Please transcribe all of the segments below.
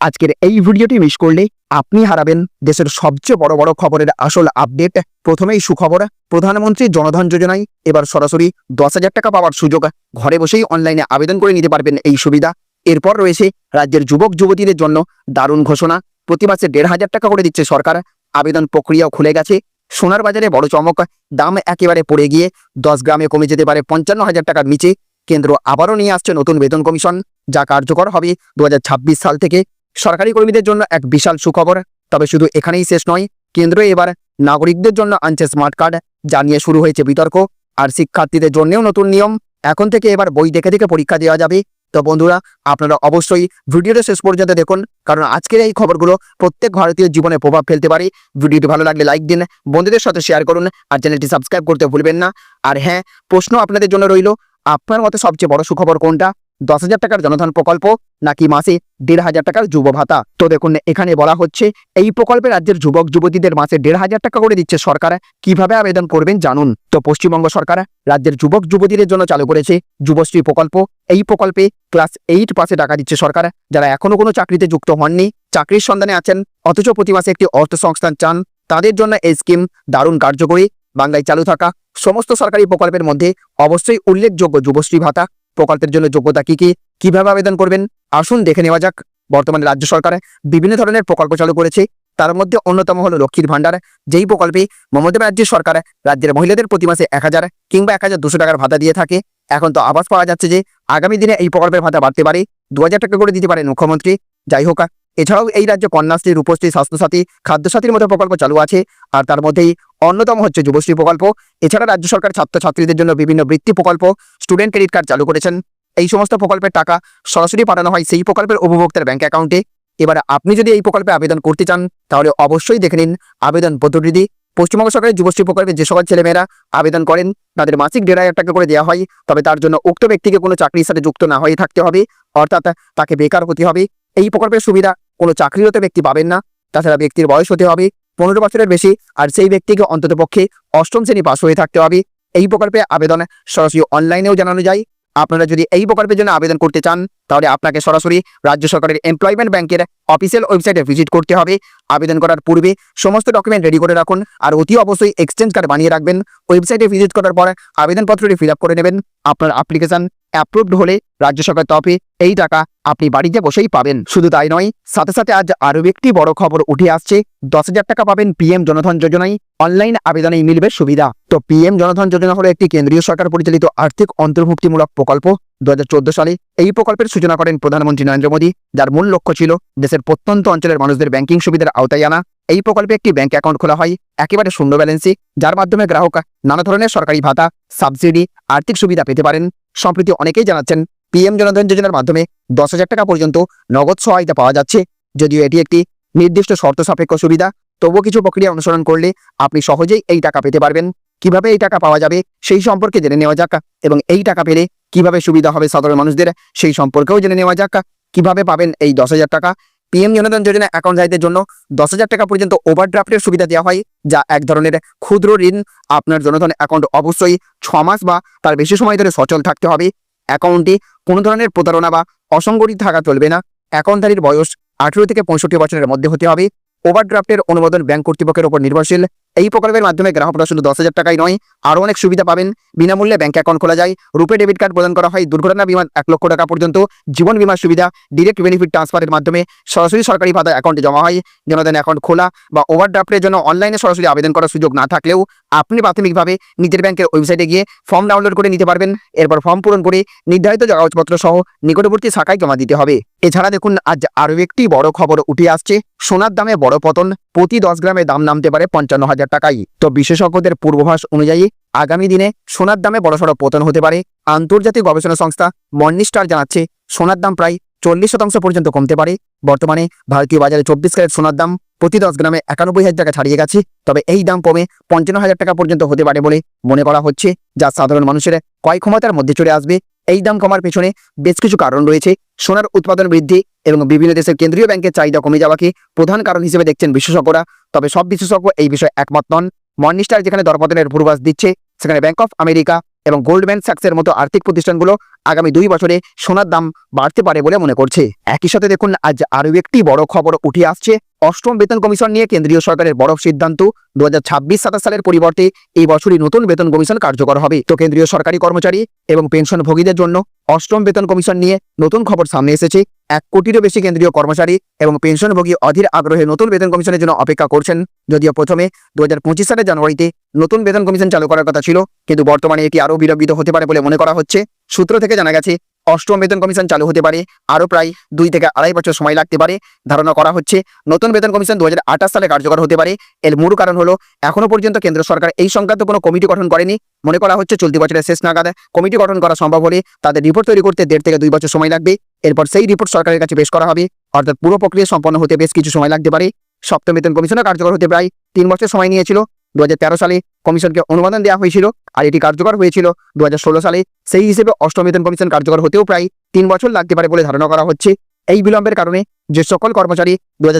আজকের এই ভিডিওটি মিস করলে আপনি হারাবেন। দেশের সবচেয়ে বড় বড় খবরের আসল আপডেট প্রথমেই সুখবর, প্রধানমন্ত্রী জনধন যোজনায় এবার সরাসরি দশ হাজার টাকা পাওয়ার সুযোগ। ঘরে বসেই অনলাইনে আবেদন করে নিতে পারবেন এই সুবিধা। এরপর রয়েছে রাজ্যের যুবক যুবতীদের জন্য দারুণ ঘোষণা। প্রতি মাসে দেড় হাজার টাকা করে দিচ্ছে সরকার। আবেদন প্রক্রিয়াও খুলে গেছে। সোনার বাজারে বড় চমক, দাম একেবারে পড়ে গিয়ে দশ গ্রামে কমে যেতে পারে পঞ্চান্ন হাজার টাকার নিচে। কেন্দ্র আবারও নিয়ে আসছে নতুন বেতন কমিশন। যা কার্যকর হবে দু হাজার ছাব্বিশ সাল থেকে। সরকারি কর্মীদের জন্য এক বিশাল সুখবর। তবে শুধু এখানেই শেষ নয়, কেন্দ্র এবার নাগরিকদের জন্য আনছে স্মার্ট কার্ড, যা নিয়ে শুরু হয়েছে বিতর্ক। আর শিক্ষার্থীদের জন্যও নতুন নিয়ম। এখন থেকে এবার বই দেখে দেখে পরীক্ষা দেওয়া যাবে। তো বন্ধুরা, আপনারা অবশ্যই ভিডিওটা শেষ পর্যন্ত দেখুন, কারণ আজকের এই খবরগুলো প্রত্যেক ভারতীয় জীবনে প্রভাব ফেলতে পারে। ভিডিওটি ভালো লাগলে লাইক দিন, বন্ধুদের সাথে শেয়ার করুন, আর চ্যানেলটি সাবস্ক্রাইব করতে ভুলবেন না। আর হ্যাঁ প্রশ্ন আপনাদের জন্য রইল, আপনার মতে সবচেয়ে বড় সুখবর কোনটা? দশ হাজার টাকার জনধন প্রকল্প, নাকি মাসে দেড় হাজার টাকার যুব ভাতা? তো দেখুন, এখানে বলা হচ্ছে, এই প্রকল্পে রাজ্যের যুবক, যুবতীদের মাসে দেড় হাজার টাকা করে দিচ্ছে সরকার। কীভাবে আবেদন করবেন জানুন? তো পশ্চিমবঙ্গ সরকার রাজ্যের যুবক, যুবতীদের জন্য চালু করেছে যুবশ্রী প্রকল্প। এই প্রকল্পে ক্লাস এইট পাশে টাকা দিচ্ছে সরকার। যারা এখনও কোনো চাকরিতে যুক্ত হননি, চাকরির সন্ধানে আছেন, অথচ প্রতি মাসে একটি অর্থ সংস্থান চান, তাদের জন্য এই স্কিম দারুণ কার্যকরী। বাংলায় চালু থাকা সমস্ত সরকারি প্রকল্পের মধ্যে অবশ্যই উল্লেখযোগ্য যুবশ্রী ভাতা। প্রকল্পের জন্য যোগ্যতা কি কি? কীভাবে আবেদন করবেন? আসুন দেখে নেওয়া যাক। বর্তমানে রাজ্য সরকার বিভিন্ন ধরনের প্রকল্প চালু করেছে। তার মধ্যে অন্যতম হলো লক্ষ্মীর ভাণ্ডার। যেই প্রকল্পে মমতা ব্যানার্জির সরকার রাজ্যের মহিলাদের প্রতি মাসে এক হাজার কিংবা এক হাজার দুশো টাকার ভাতা দিয়ে থাকে। এখন তো আবাস পাওয়া যাচ্ছে যে, আগামী দিনে এই প্রকল্পের ভাতা বাড়তে পারে। দু হাজার টাকা করে দিতে পারেন মুখ্যমন্ত্রী। যাই হোক এছাড়াও এই রাজ্যে কন্যাশ্রী, রূপশ্রী, স্বাস্থ্যসাথী, খাদ্যসাথীর মতো প্রকল্প চালু আছে আর তার মধ্যেই অন্যতম হচ্ছে যুবশ্রী প্রকল্প। এছাড়া রাজ্য সরকার ছাত্রছাত্রীদের জন্য বিভিন্ন বৃত্তি প্রকল্প স্টুডেন্ট ক্রেডিট কার্ড চালু করেছেন। এই সমস্ত প্রকল্পের টাকা সরাসরি পাঠানো হয় সেই প্রকল্পের উপভোক্তার ব্যাংক অ্যাকাউন্টে এবারে আপনি যদি এই প্রকল্পে আবেদন করতে চান, তাহলে অবশ্যই দেখে নিন আবেদন পদ্ধতি পশ্চিমবঙ্গ সরকারের যুবশ্রী প্রকল্পে যে সকল ছেলেমেয়েরা আবেদন করেন, তাদের মাসিক দেড় হাজার টাকা করে দেওয়া হয়। তবে তার জন্য উক্ত ব্যক্তিকে কোনো চাকরির সাথে যুক্ত না হয়ে থাকতে হবে, অর্থাৎ তাকে বেকার হতে হবে। এই প্রকল্পের সুবিধা কোনো চাকরিরত ব্যক্তি পাবেন না। তাছাড়া ব্যক্তির বয়স হতে হবে পনেরো বছরের বেশি, আর সেই ব্যক্তিকে অন্ততপক্ষে অষ্টম শ্রেণি পাশ হয়ে থাকতে হবে। এই প্রকল্পে আবেদন সরাসরি অনলাইনেও জানানো যায়। আপনারা যদি এই প্রকল্পের জন্য আবেদন করতে চান, তাহলে আপনাকে সরাসরি রাজ্য সরকারের এমপ্লয়মেন্ট ব্যাংকের অফিসিয়াল ওয়েবসাইটে ভিজিট করতে হবে। আবেদন করার পূর্বে সমস্ত ডকুমেন্ট রেডি করে রাখুন, আর অতি অবশ্যই এক্সচেঞ্জ কার্ড বানিয়ে রাখবেন। ওয়েবসাইটে ভিজিট করার পর আবেদনপত্রটি ফিল করে নেবেন। আপনার অ্যাপ্লিকেশন অ্যাপ্রুভড হলে রাজ্য সরকার তরফে এই টাকা আপনি বাড়িতে বসেই পাবেন। শুধু তাই নয়, সাথে সাথে আজ আরও একটি বড় খবর উঠে আসছে। দশ হাজার টাকা পাবেন পিএম জনধন যোজনায়। অনলাইন আবেদনেই মিলবে সুবিধা। তো পিএম জনধন যোজনা হলো একটি কেন্দ্রীয় সরকার পরিচালিত আর্থিক অন্তর্ভুক্তিমূলক প্রকল্প। দু হাজার চোদ্দ সালে এই প্রকল্পের সূচনা করেন প্রধানমন্ত্রী নরেন্দ্র মোদী, যার মূল লক্ষ্য ছিল দেশের প্রত্যন্ত অঞ্চলের মানুষদের ব্যাংকিং সুবিধার আওতায় আনা। এই প্রকল্পে একটি ব্যাংক অ্যাকাউন্ট খোলা হয়, একেবারে শূন্য ব্যালেন্সে, যার মাধ্যমে গ্রাহক নানা ধরনের সরকারি ভাতা, সাবসিডি, আর্থিক সুবিধা পেতে পারেন। সম্প্রতি অনেকেই জানাচ্ছেন পিএম জনধন যোজনার মাধ্যমে দশ হাজার টাকা পর্যন্ত নগদ সহায়তা পাওয়া যাচ্ছে। যদিও এটি একটি নির্দিষ্ট শর্ত সাপেক্ষ সুবিধা, তবুও কিছু প্রক্রিয়া অনুসরণ করলে আপনি সহজেই এই টাকা পেতে পারবেন। কীভাবে এই টাকা পাওয়া যাবে সেই সম্পর্কে জেনে নেওয়া যাক, এবং এই টাকা পেলে কীভাবে সুবিধা হবে সাধারণ মানুষদের সেই সম্পর্কেও জেনে নেওয়া যাক। কীভাবে পাবেন এই দশ হাজার টাকা পিএম জনধন যোজনা অ্যাকাউন্টধারীদের জন্য দশ হাজার টাকা পর্যন্ত ওভারড্রাফটের সুবিধা দেওয়া হয়, যা এক ধরনের ক্ষুদ্র ঋণ। আপনার জনধন অ্যাকাউন্ট অবশ্যই ছ মাস বা তার বেশি সময় ধরে সচল থাকতে হবে। অ্যাকাউন্টটি কোনো ধরনের প্রতারণা বা অসংগঠিত থাকা চলবে না। অ্যাকাউন্টধারীর বয়স আঠেরো থেকে পঁয়ষট্টি বছরের মধ্যে হতে হবে। ওভারড্রাফটের অনুমোদন ব্যাংক কর্তৃপক্ষের উপর নির্ভরশীল। এই প্রকল্পের মাধ্যমে গ্রাহকরা শুধু দশ হাজার টাকাই নয়, আরও অনেক সুবিধা পাবেন। বিনামূল্যে ব্যাঙ্ক অ্যাকাউন্ট খোলা যায়। রুপে ডেবিট কার্ড প্রদান করা হয়। দুর্ঘটনা বিমা এক লক্ষ টাকা পর্যন্ত জীবন বিমার সুবিধা ডিরেক্ট বেনিফিট ট্রান্সফারের মাধ্যমে সরাসরি সরকারি ভাতা অ্যাকাউন্টে জমা হয়। জনধন অ্যাকাউন্ট খোলা বা ওভারড্রাফটের জন্য অনলাইনে সরাসরি আবেদন করার সুযোগ না থাকলেও আপনি প্রাথমিকভাবে নিজের ব্যাংকের ওয়েবসাইটে গিয়ে ফর্ম ডাউনলোড করে নিতে পারবেন। এরপর ফর্ম পূরণ করে নির্ধারিত কাগজপত্র সহ নিকটবর্তী শাখায় জমা দিতে হবে। এছাড়া দেখুন, আজ আরও একটি বড় খবর উঠে আসছে। সোনার দামে বড় পতন, প্রতি দশ গ্রামে দাম নামতে পারে পঞ্চান্ন হাজার টাকাই। তো বিশেষজ্ঞদের পূর্বাভাস অনুযায়ী, আগামী দিনে সোনার দামে বড়সড় পতন হতে পারে। আন্তর্জাতিক গবেষণা সংস্থা মর্নিস্টার জানাচ্ছে, সোনার দাম প্রায় চল্লিশ শতাংশ পর্যন্ত কমতে পারে। বর্তমানে ভারতীয় বাজারে চব্বিশ ক্যারেট সোনার দাম প্রতি দশ গ্রামে একানব্বই হাজার টাকা ছাড়িয়ে গেছে। তবে এই দাম কমে পঞ্চান্ন হাজার টাকা পর্যন্ত হতে পারে বলে মনে করা হচ্ছে, যা সাধারণ মানুষের ক্রয় ক্ষমতার মধ্যে চলে আসবে। এই দাম কমার পেছনে বেশ কিছু কারণ রয়েছে। সোনার উৎপাদন বৃদ্ধি এবং বিভিন্ন দেশের কেন্দ্রীয় ব্যাংকের চাহিদা কমে যাওয়াকে প্রধান কারণ হিসেবে দেখছেন বিশেষজ্ঞরা। তবে সব বিশেষজ্ঞ এই বিষয়ে একমত নন। মর্নিস্টার যেখানে দরপতনের পূর্বাস দিচ্ছে, সেখানে ব্যাংক অফ আমেরিকা এবং গোল্ডম্যান স্যাক্সের মতো আর্থিক প্রতিষ্ঠানগুলো আগামী দুই বছরে সোনার দাম বাড়তে পারে বলে মনে করছে। একই সাথে দেখুন, আজ আরও একটি বড় খবর উঠে আসছে। অষ্টম বেতন কমিশন নিয়ে কেন্দ্রীয় সরকারের বড় সিদ্ধান্ত। দু হাজার ছাব্বিশ সালের পরিবর্তে এই বছরই নতুন বেতন কমিশন কার্যকর হবে। তো কেন্দ্রীয় সরকারি কর্মচারী এবং পেনশনভোগীদের জন্য অষ্টম বেতন কমিশন নিয়ে নতুন খবর সামনে এসেছে। এক কোটিরও বেশি কেন্দ্রীয় কর্মচারী এবং পেনশনভোগী অধীর আগ্রহে নতুন বেতন কমিশনের জন্য অপেক্ষা করছেন। যদিও প্রথমে দু হাজার পঁচিশ সালের জানুয়ারিতে নতুন বেতন কমিশন চালু করার কথা ছিল, কিন্তু বর্তমানে এটি আরও বিলম্বিত হতে পারে বলে মনে করা হচ্ছে। সূত্র থেকে জানা গেছে অষ্টম বেতন কমিশন চালু হতে পারে। আরও প্রায় দুই থেকে আড়াই বছর সময় লাগতে পারে, ধারণা করা হচ্ছে। নতুন বেতন কমিশন দু হাজার আঠাশ সালে কার্যকর হতে পারে। এর মূল কারণ হলো, এখনও পর্যন্ত কেন্দ্র সরকার এই সংক্রান্ত কোনো কমিটি গঠন করেনি। মনে করা হচ্ছে, চলতি বছরের শেষ নাগাদ কমিটি গঠন করা সম্ভব হলে তাদের রিপোর্ট তৈরি করতে দেড় থেকে দুই বছর সময় লাগবে। এরপর সেই রিপোর্ট সরকারের কাছে পেশ করা হবে। অর্থাৎ পুরো প্রক্রিয়া সম্পন্ন হতে বেশ কিছু সময় লাগতে পারে। সপ্তম বেতন কমিশনও কার্যকর হতে প্রায় তিন বছর সময় নিয়েছিল। দু হাজার তেরো সালে কমিশনকে অনুমোদন দেওয়া হয়েছিল আর এটি কার্যকর হয়েছিল দু হাজার ষোলো সালে। সেই হিসেবে অষ্টম বেতন কমিশন কার্যকর হতেও প্রায় তিন বছর লাগতে পারে বলে ধারণা করা হচ্ছে। এই বিলম্বের কারণে যে সকল কর্মচারী দু বা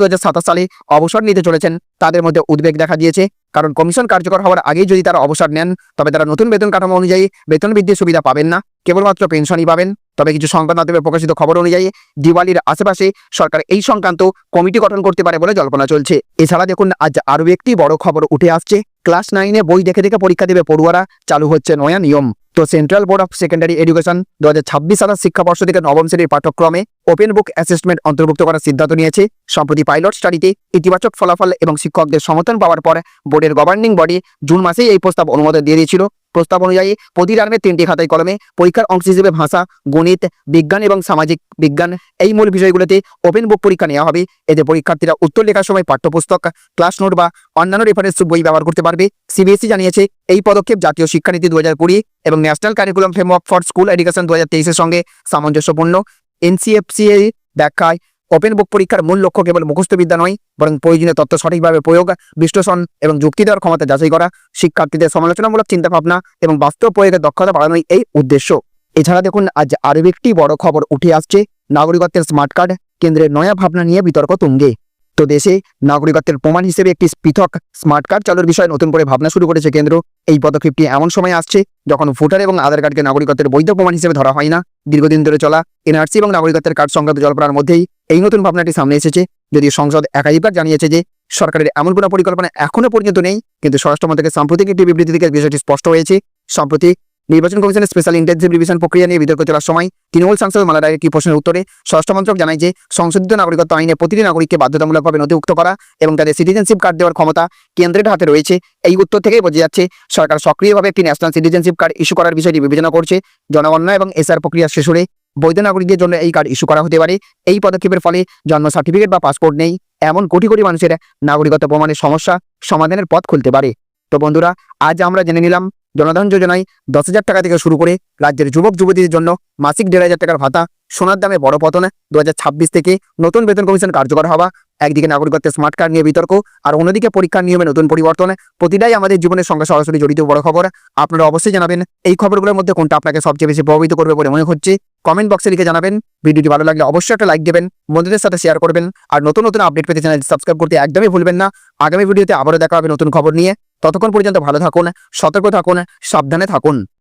দু সালে অবসর নিতে চলেছেন, তাদের মধ্যে উদ্বেগ দেখা দিয়েছে। কারণ কমিশন কার্যকর হওয়ার আগেই যদি তারা অবসর নেন, তবে তারা নতুন বেতন কাঠামো অনুযায়ী বেতন বৃদ্ধির সুবিধা পাবেন না। কেবলমাত্র পেনশনই পাবেন। তবে কিছু সংবাদ মাধ্যমে প্রকাশিত খবর অনুযায়ী দিওয়ালির আশেপাশে সরকার এই সংক্রান্ত কমিটি গঠন করতে পারে বলে জল্পনা চলছে। এছাড়া দেখুন, আজ আরও একটি বড় খবর উঠে আসছে। ক্লাস নাইনে বই দেখে দেখে পরীক্ষা দেবে পড়ুয়ারা। চালু হচ্ছে নয়া নিয়ম। তো central board of secondary education দু হাজার ছাব্বিশ সালের শিক্ষাবর্ষ থেকে নবম শ্রেণির পাঠ্যক্রমে ওপেন বুক অ্যাসেসমেন্ট অন্তর্ভুক্ত করার সিদ্ধান্ত নিয়েছে। সম্প্রতি পাইলট স্টাডিতে ইতিবাচক ফলাফল এবং শিক্ষকদের সমর্থন পাওয়ার পর বোর্ডের গভর্নিং বডি জুন মাসেই এই প্রস্তাব অনুমোদন দিয়ে দিয়েছিল। প্রস্তাব অনুযায়ী প্রতি টার্মে তিনটি খাতায় কলমে পরীক্ষার অংশ হিসেবে ভাষা, গণিত, বিজ্ঞান এবং সামাজিক বিজ্ঞান এই মূল বিষয়গুলোতে ওপেন বুক পরীক্ষা নেওয়া হবে। এতে পরীক্ষার্থীরা উত্তর লেখার সময় পাঠ্যপুস্তক ক্লাস নোট বা অন্যান্য রেফারেন্স বই ব্যবহার করতে পারবে। সিবিএসই জানিয়েছে, এই পদক্ষেপ জাতীয় শিক্ষানীতি দু হাজার কুড়ি এবং national curriculum framework for school education দু হাজার তেইশের সঙ্গে সামঞ্জস্যপূর্ণ। এনসিএফসিএ ব্যাখ্যায় ওপেন বুক পরীক্ষার মূল লক্ষ্য কেবল মুখস্থবিদ্যা নয়, বরং প্রয়োজনীয় তথ্য সঠিকভাবে প্রয়োগ, বিশ্লেষণ এবং যুক্তি দেওয়ার ক্ষমতা যাচাই করা, শিক্ষার্থীদের সমালোচনামূলক চিন্তাভাবনা এবং বাস্তব প্রয়োগের দক্ষতা বাড়ানোই এই উদ্দেশ্য। এছাড়া দেখুন, আজ আরও একটি বড় খবর উঠে আসছে, নাগরিকত্বের স্মার্ট কার্ড কেন্দ্রের নয়া ভাবনা নিয়ে বিতর্ক তুঙ্গে। তো দেশে নাগরিকত্বের প্রমাণ হিসেবে একটি পৃথক স্মার্ট কার্ড চালুর বিষয়ে নতুন করে ভাবনা শুরু করেছে কেন্দ্র। এই পদক্ষেপটি এমন সময় আসছে যখন ভোটার এবং আধার কার্ডকে নাগরিকত্বের বৈধ প্রমাণ হিসেবে ধরা হয় না। দীর্ঘদিন ধরে চলা এনআরসি এবং নাগরিকত্বের কার্ড সংক্রান্ত জল্পনার মধ্যেই এই নতুন ভাবনাটি সামনে এসেছে। যদিও সংসদ একাধিকবার জানিয়েছে যে সরকারের এমন কোনো পরিকল্পনা এখনও পর্যন্ত নেই, কিন্তু স্বরাষ্ট্র মন্ত্রকের সাম্প্রতিক একটি বিবৃতি থেকে বিষয়টি স্পষ্ট হয়েছে। সম্প্রতি নির্বাচন কমিশনের স্পেশাল ইন্টেন্সিভ রিভিশন প্রক্রিয়া নিয়ে বিতর্ক চলার সময় তৃণমূল সাংসদ মালা রায়ের একটি প্রশ্নের উত্তরে স্বরাষ্ট্র মন্ত্রক জানায় যে, সংশোধিত নাগরিকত্ব আইনে প্রতিটি নাগরিককে বাধ্যতামূলকভাবে নথিভুক্ত করা এবং তাদের সিটিজেনশিপ কার্ড দেওয়ার ক্ষমতা কেন্দ্রের হাতে রয়েছে। এই উত্তর থেকেই বোঝা যাচ্ছে, সরকার সক্রিয়ভাবে একটি ন্যাশনাল সিটিজেনশিপ কার্ড ইস্যু করার বিষয়টি বিবেচনা করছে। জনগণনা এবং এসআর প্রক্রিয়া শেষ বৈধ নাগরিকদের জন্য এই কার্ড ইস্যু করা হতে পারে। এই পদক্ষেপের ফলে জন্ম সার্টিফিকেট বা পাসপোর্ট নেই। এমন কোটি কোটি মানুষের নাগরিকত্ব প্রমাণের সমস্যা সমাধানের পথ খুলতে পারে। তো বন্ধুরা, আজ আমরা জেনে নিলাম জনধন যোজনায় দশ হাজার টাকা থেকে শুরু করে রাজ্যের যুবক যুবতীদের জন্য মাসিক দেড় হাজার টাকার ভাতা, সোনার দামে বড় পতন দু হাজার ছাব্বিশ থেকে নতুন বেতন কমিশন কার্যকর হওয়া, একদিকে নাগরিকত্বের স্মার্ট কার্ড নিয়ে বিতর্ক, আর অন্যদিকে পরীক্ষার নিয়মে নতুন পরিবর্তন, প্রতিটাই আমাদের জীবনের সঙ্গে সরাসরি জড়িত বড় খবর। আপনারা অবশ্যই জানাবেন এই খবরগুলোর মধ্যে কোনটা আপনাকে সবচেয়ে বেশি প্রভাবিত করবে বলে মনে হচ্ছে। কমেন্ট বক্সে লিখে জানাবেন, ভিডিওটি ভালো লাগলে অবশ্যই একটা লাইক দেবেন, বন্ধুদের সাথে শেয়ার করবেন, আর নতুন নতুন আপডেট পেতে চ্যানেল সাবস্ক্রাইব করতে একদমই ভুলবেন না। আগামী ভিডিওতে আবারও দেখা হবে নতুন খবর নিয়ে। ততক্ষণ পর্যন্ত ভালো থাকুন সতর্ক থাকুন সাবধানে থাকুন।